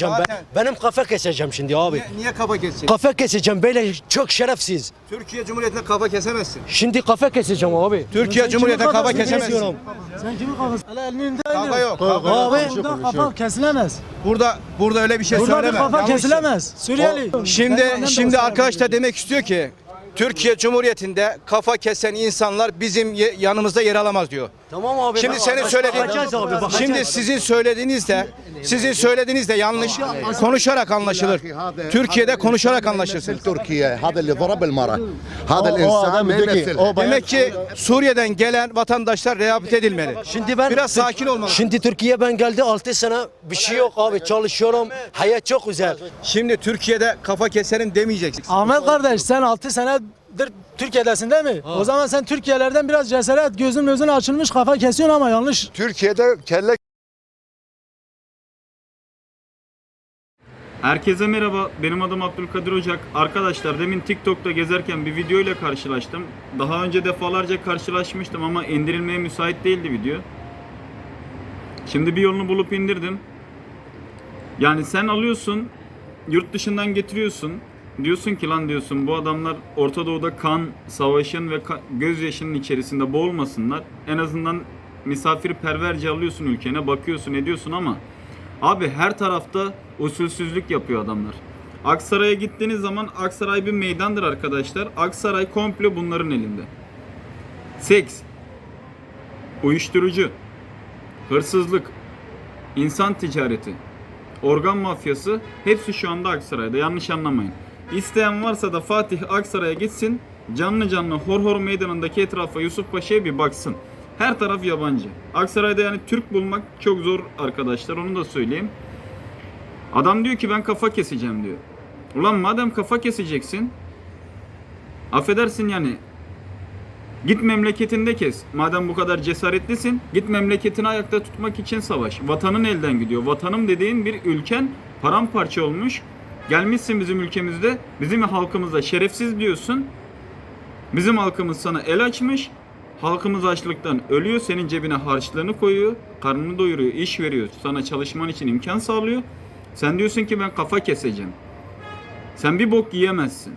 Ben, Zaten- benim kafa keseceğim şimdi abi. Niye, niye kafa keseceksin? Kafa keseceğim böyle çok şerefsiz. Türkiye Cumhuriyeti'ne kafa kesemezsin. Şimdi kafa keseceğim abi. Türkiye Cumhuriyeti'ne kafa kesemezsin. Sen kimin kafası? Hele elinde Kafa yok. Kafa yok. Abi Burada kafa kesilemez. Burada burada öyle bir şey Burada bir söyleme. kafa Yanlış. kesilemez. Suriyeli. O- Şimdi şimdi arkadaş da demek istiyor ki Türkiye Cumhuriyeti'nde kafa kesen insanlar bizim ye- yanımızda yer alamaz diyor. Tamam abi. Şimdi tamam. senin söylediğin bakacağız. Şimdi sizin söylediğiniz de sizin söylediğiniz de yanlış. Konuşarak anlaşılır. Türkiye'de konuşarak anlaşırsın. Türkiye hada li darab el mara. Hada insan Demek ki Suriye'den gelen vatandaşlar rehabilite edilmeli. Şimdi ben biraz sakin olmalı. Şimdi Türkiye ben geldi 6 sene bir şey yok abi çalışıyorum. Hayat çok güzel. Şimdi Türkiye'de kafa keserim demeyeceksin. Ahmet kardeş sen 6 sene Türkiye'desin değil mi? O zaman sen Türkiye'lerden biraz cesaret gözün gözün açılmış kafa kesiyorsun ama yanlış. Türkiye'de kelle Herkese merhaba. Benim adım Abdülkadir Ocak. Arkadaşlar demin TikTok'ta gezerken bir video ile karşılaştım. Daha önce defalarca karşılaşmıştım ama indirilmeye müsait değildi video. Şimdi bir yolunu bulup indirdim. Yani sen alıyorsun, yurt dışından getiriyorsun. Diyorsun ki lan diyorsun bu adamlar Orta Doğu'da kan, savaşın ve ka- gözyaşının içerisinde boğulmasınlar. En azından misafirperverce alıyorsun ülkene, bakıyorsun, ediyorsun ama abi her tarafta usulsüzlük yapıyor adamlar. Aksaray'a gittiğiniz zaman Aksaray bir meydandır arkadaşlar. Aksaray komple bunların elinde. Seks, uyuşturucu, hırsızlık, insan ticareti, organ mafyası hepsi şu anda Aksaray'da yanlış anlamayın. İsteyen varsa da Fatih Aksaray'a gitsin canlı canlı Horhor Meydanı'ndaki etrafa Yusuf Paşa'ya bir baksın. Her taraf yabancı. Aksaray'da yani Türk bulmak çok zor arkadaşlar onu da söyleyeyim. Adam diyor ki ben kafa keseceğim diyor. Ulan madem kafa keseceksin affedersin yani Git memleketinde kes. Madem bu kadar cesaretlisin, git memleketini ayakta tutmak için savaş. Vatanın elden gidiyor. Vatanım dediğin bir ülken paramparça olmuş. Gelmişsin bizim ülkemizde, bizim halkımıza şerefsiz diyorsun. Bizim halkımız sana el açmış. Halkımız açlıktan ölüyor. Senin cebine harçlığını koyuyor. Karnını doyuruyor, iş veriyor. Sana çalışman için imkan sağlıyor. Sen diyorsun ki ben kafa keseceğim. Sen bir bok yiyemezsin.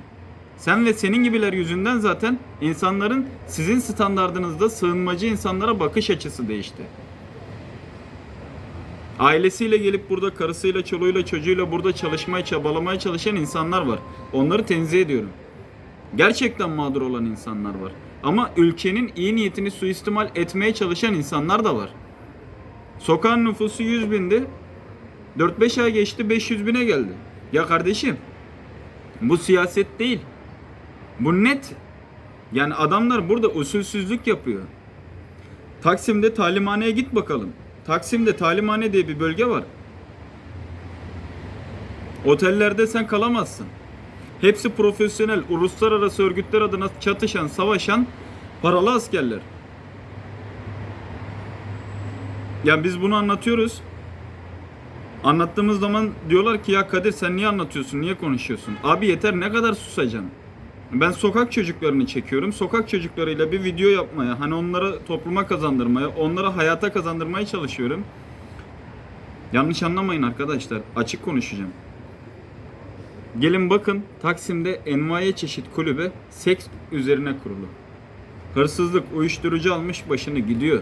Sen ve senin gibiler yüzünden zaten insanların sizin standardınızda sığınmacı insanlara bakış açısı değişti. Ailesiyle gelip burada karısıyla, çoluğuyla, çocuğuyla burada çalışmaya, çabalamaya çalışan insanlar var. Onları tenzih ediyorum. Gerçekten mağdur olan insanlar var. Ama ülkenin iyi niyetini suistimal etmeye çalışan insanlar da var. Sokağın nüfusu 100 bindi. 4-5 ay geçti 500 bine geldi. Ya kardeşim bu siyaset değil. Bu net. Yani adamlar burada usulsüzlük yapıyor. Taksim'de talimhaneye git bakalım. Taksim'de talimhane diye bir bölge var. Otellerde sen kalamazsın. Hepsi profesyonel, uluslararası örgütler adına çatışan, savaşan paralı askerler. Ya biz bunu anlatıyoruz. Anlattığımız zaman diyorlar ki ya Kadir sen niye anlatıyorsun, niye konuşuyorsun? Abi yeter ne kadar susacaksın? Ben sokak çocuklarını çekiyorum. Sokak çocuklarıyla bir video yapmaya, hani onlara topluma kazandırmaya, onlara hayata kazandırmaya çalışıyorum. Yanlış anlamayın arkadaşlar. Açık konuşacağım. Gelin bakın Taksim'de envai çeşit kulübe seks üzerine kurulu. Hırsızlık, uyuşturucu almış başını gidiyor.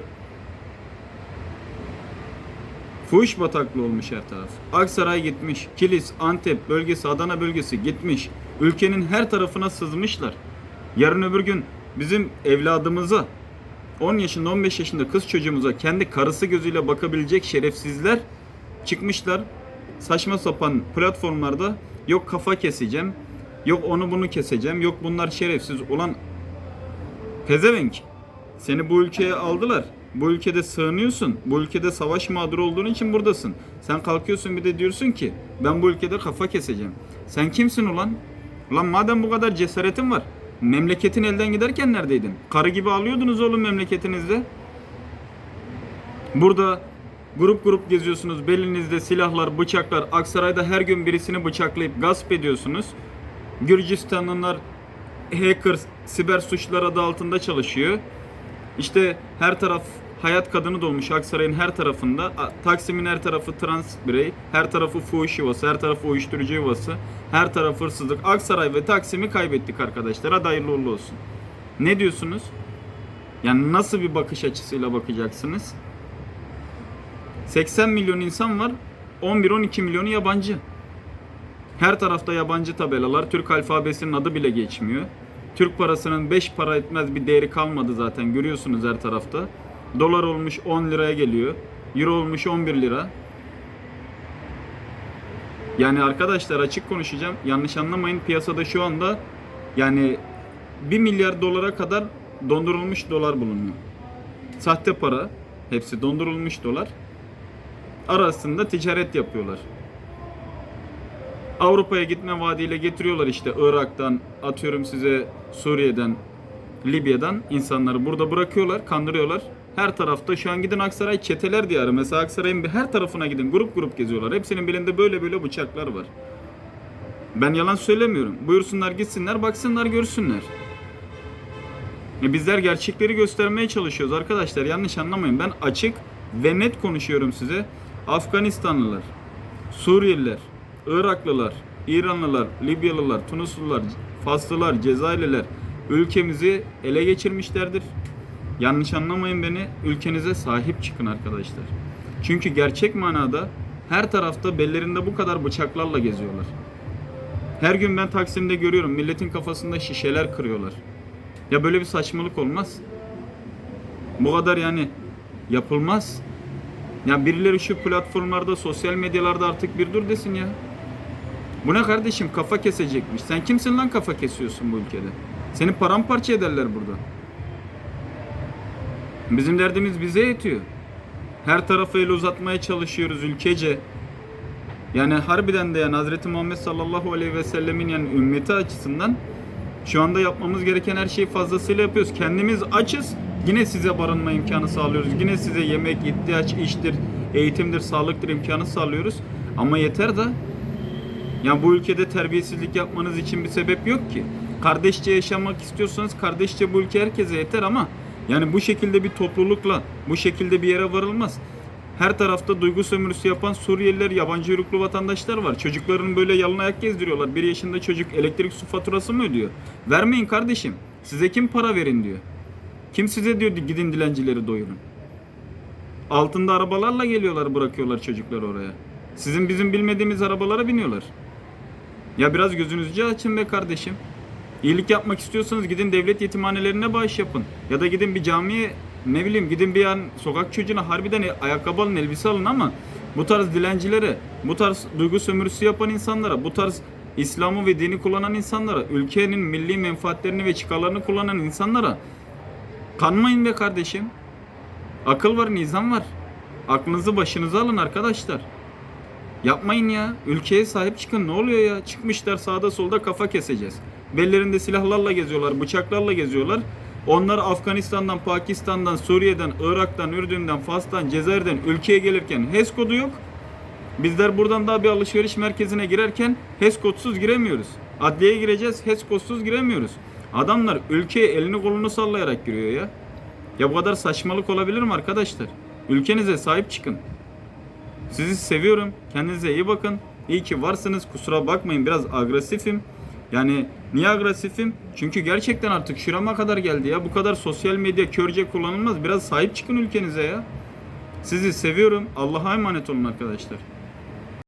Fuhuş bataklığı olmuş her taraf. Aksaray gitmiş, Kilis, Antep bölgesi, Adana bölgesi gitmiş. Ülkenin her tarafına sızmışlar. Yarın öbür gün bizim evladımıza 10 yaşında 15 yaşında kız çocuğumuza kendi karısı gözüyle bakabilecek şerefsizler çıkmışlar. Saçma sapan platformlarda yok kafa keseceğim, yok onu bunu keseceğim, yok bunlar şerefsiz. Ulan pezevenk seni bu ülkeye aldılar. Bu ülkede sığınıyorsun. Bu ülkede savaş mağduru olduğun için buradasın. Sen kalkıyorsun bir de diyorsun ki ben bu ülkede kafa keseceğim. Sen kimsin ulan? Ulan madem bu kadar cesaretin var. Memleketin elden giderken neredeydin? Karı gibi alıyordunuz oğlum memleketinizde. Burada grup grup geziyorsunuz. Belinizde silahlar, bıçaklar. Aksaray'da her gün birisini bıçaklayıp gasp ediyorsunuz. Gürcistanlılar hacker, siber suçlar adı altında çalışıyor. İşte her taraf hayat kadını dolmuş Aksaray'ın her tarafında. Taksim'in her tarafı trans birey, her tarafı fuhuş yuvası, her tarafı uyuşturucu yuvası, her tarafı hırsızlık. Aksaray ve Taksim'i kaybettik arkadaşlar. Hadi hayırlı uğurlu olsun. Ne diyorsunuz? Yani nasıl bir bakış açısıyla bakacaksınız? 80 milyon insan var. 11-12 milyonu yabancı. Her tarafta yabancı tabelalar. Türk alfabesinin adı bile geçmiyor. Türk parasının 5 para etmez bir değeri kalmadı zaten. Görüyorsunuz her tarafta. Dolar olmuş 10 liraya geliyor. Euro olmuş 11 lira. Yani arkadaşlar açık konuşacağım. Yanlış anlamayın. Piyasada şu anda yani 1 milyar dolara kadar dondurulmuş dolar bulunuyor. Sahte para. Hepsi dondurulmuş dolar. Arasında ticaret yapıyorlar. Avrupa'ya gitme vaadiyle getiriyorlar işte Irak'tan, atıyorum size Suriye'den, Libya'dan insanları burada bırakıyorlar, kandırıyorlar. Her tarafta şu an gidin Aksaray çeteler diyarı. Mesela Aksaray'ın her tarafına gidin grup grup geziyorlar. Hepsinin belinde böyle böyle bıçaklar var. Ben yalan söylemiyorum. Buyursunlar gitsinler baksınlar görsünler. Ya bizler gerçekleri göstermeye çalışıyoruz arkadaşlar. Yanlış anlamayın. Ben açık ve net konuşuyorum size. Afganistanlılar, Suriyeliler, Iraklılar, İranlılar, Libyalılar, Tunuslular, Faslılar, Cezayirliler ülkemizi ele geçirmişlerdir. Yanlış anlamayın beni. Ülkenize sahip çıkın arkadaşlar. Çünkü gerçek manada her tarafta bellerinde bu kadar bıçaklarla geziyorlar. Her gün ben Taksim'de görüyorum milletin kafasında şişeler kırıyorlar. Ya böyle bir saçmalık olmaz. Bu kadar yani yapılmaz. Ya birileri şu platformlarda, sosyal medyalarda artık bir dur desin ya. Bu ne kardeşim kafa kesecekmiş. Sen kimsin lan kafa kesiyorsun bu ülkede? Seni paramparça ederler burada. Bizim derdimiz bize yetiyor. Her tarafa el uzatmaya çalışıyoruz ülkece. Yani harbiden de yani Hazreti Muhammed sallallahu aleyhi ve sellemin yani ümmeti açısından şu anda yapmamız gereken her şeyi fazlasıyla yapıyoruz. Kendimiz açız. Yine size barınma imkanı sağlıyoruz. Yine size yemek, ihtiyaç, iştir, eğitimdir, sağlıktır imkanı sağlıyoruz. Ama yeter da yani bu ülkede terbiyesizlik yapmanız için bir sebep yok ki. Kardeşçe yaşamak istiyorsanız kardeşçe bu ülke herkese yeter ama yani bu şekilde bir toplulukla bu şekilde bir yere varılmaz. Her tarafta duygu sömürüsü yapan Suriyeliler, yabancı uyruklu vatandaşlar var. Çocukların böyle yalın ayak gezdiriyorlar. Bir yaşında çocuk elektrik su faturası mı ödüyor? Vermeyin kardeşim. Size kim para verin diyor. Kim size diyor gidin dilencileri doyurun. Altında arabalarla geliyorlar bırakıyorlar çocuklar oraya. Sizin bizim bilmediğimiz arabalara biniyorlar. Ya biraz gözünüzü açın be kardeşim. İyilik yapmak istiyorsanız gidin devlet yetimhanelerine bağış yapın. Ya da gidin bir camiye ne bileyim gidin bir an sokak çocuğuna harbiden ayakkabı alın elbise alın ama bu tarz dilencilere, bu tarz duygu sömürüsü yapan insanlara, bu tarz İslam'ı ve dini kullanan insanlara, ülkenin milli menfaatlerini ve çıkarlarını kullanan insanlara kanmayın be kardeşim. Akıl var, nizam var. Aklınızı başınıza alın arkadaşlar. Yapmayın ya. Ülkeye sahip çıkın. Ne oluyor ya? Çıkmışlar sağda solda kafa keseceğiz. Bellerinde silahlarla geziyorlar, bıçaklarla geziyorlar. Onlar Afganistan'dan, Pakistan'dan, Suriye'den, Irak'tan, Ürdün'den, Fas'tan, Cezayir'den ülkeye gelirken HES kodu yok. Bizler buradan daha bir alışveriş merkezine girerken HES kodsuz giremiyoruz. Adliyeye gireceğiz, HES kodsuz giremiyoruz. Adamlar ülkeye elini kolunu sallayarak giriyor ya. Ya bu kadar saçmalık olabilir mi arkadaşlar? Ülkenize sahip çıkın. Sizi seviyorum. Kendinize iyi bakın. İyi ki varsınız. Kusura bakmayın biraz agresifim. Yani niye agresifim? Çünkü gerçekten artık şurama kadar geldi ya. Bu kadar sosyal medya körce kullanılmaz. Biraz sahip çıkın ülkenize ya. Sizi seviyorum. Allah'a emanet olun arkadaşlar.